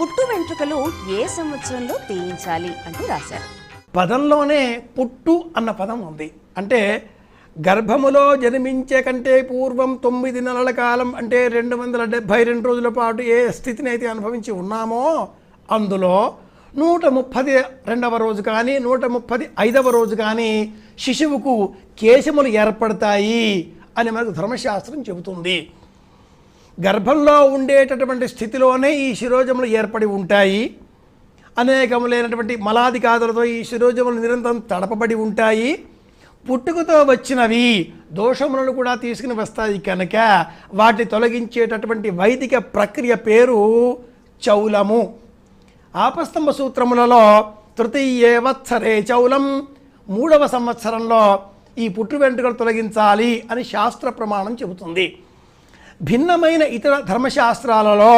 పుట్టు వెంట్రుకలు ఏ సంవత్సరంలో తీయించాలి అంటూ రాశారు. పదంలోనే పుట్టు అన్న పదం ఉంది. అంటే గర్భములో జన్మించే కంటే పూర్వం తొమ్మిది నెలల కాలం అంటే రెండు వందల డెబ్భై రెండు రోజుల పాటు ఏ స్థితిని అయితే అనుభవించి ఉన్నామో అందులో నూట ముప్పది రెండవ రోజు కానీ నూట ముప్పది ఐదవ రోజు కానీ శిశువుకు కేశములు ఏర్పడతాయి అని మనకు ధర్మశాస్త్రం చెబుతుంది. గర్భంలో ఉండేటటువంటి స్థితిలోనే ఈ శిరోజములు ఏర్పడి ఉంటాయి. అనేకములైనటువంటి మలాదికాదులతో ఈ శిరోజములు నిరంతరం తడపబడి ఉంటాయి. పుట్టుకతో వచ్చినవి దోషములను కూడా తీసుకుని వస్తాయి కనుక వాటిని తొలగించేటటువంటి వైదిక ప్రక్రియ పేరు చౌలము. ఆపస్తంభ సూత్రములలో తృతీయే వత్సరే చౌలం. మూడవ సంవత్సరంలో ఈ పుట్టు వెంట్రుకలు తొలగించాలి అని శాస్త్ర ప్రమాణం చెబుతుంది. భిన్నమైన ఇతర ధర్మశాస్త్రాలలో